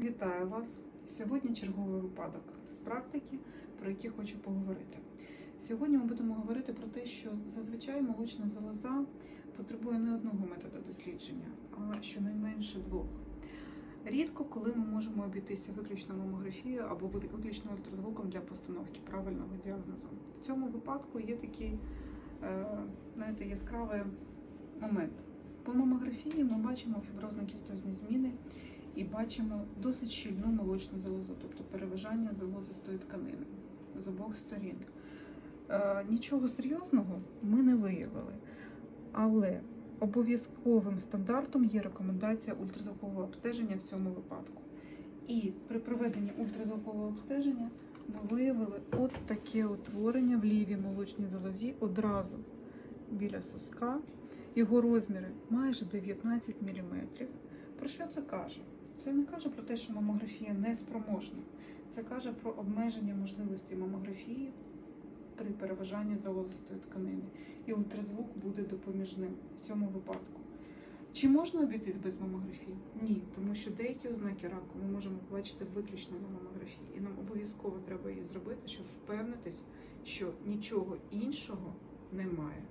Вітаю вас! Сьогодні черговий випадок з практики, про який хочу поговорити. Сьогодні ми будемо говорити про те, що зазвичай молочна залоза потребує не одного методу дослідження, а щонайменше двох. Рідко, коли ми можемо обійтися виключно мамографією або виключно ультразвуком для постановки правильного діагнозу. В цьому випадку є такий, е, знаєте, яскравий момент. По мамографії ми бачимо фіброзно-кістозні зміни бачимо досить щільну молочну залозу, тобто переважання залозистої тканини з обох сторін. Е, Нічого серйозного ми не виявили, але обов'язковим стандартом є рекомендація ультразвукового обстеження в цьому випадку. І при проведенні ультразвукового обстеження ми виявили от таке утворення в лівій молочній залозі одразу біля соска. Його розміри майже 19 мм. Про що це каже? Це не каже про те, що мамографія не спроможна. Це каже про обмеження можливості мамографії при переважанні залозистої тканини. І ультразвук буде допоміжним в цьому випадку. Чи можна обійтись без мамографії? Ні, тому що деякі ознаки раку ми можемо побачити виключно на мамографії. І нам обов'язково треба її зробити, щоб впевнитись, що нічого іншого немає.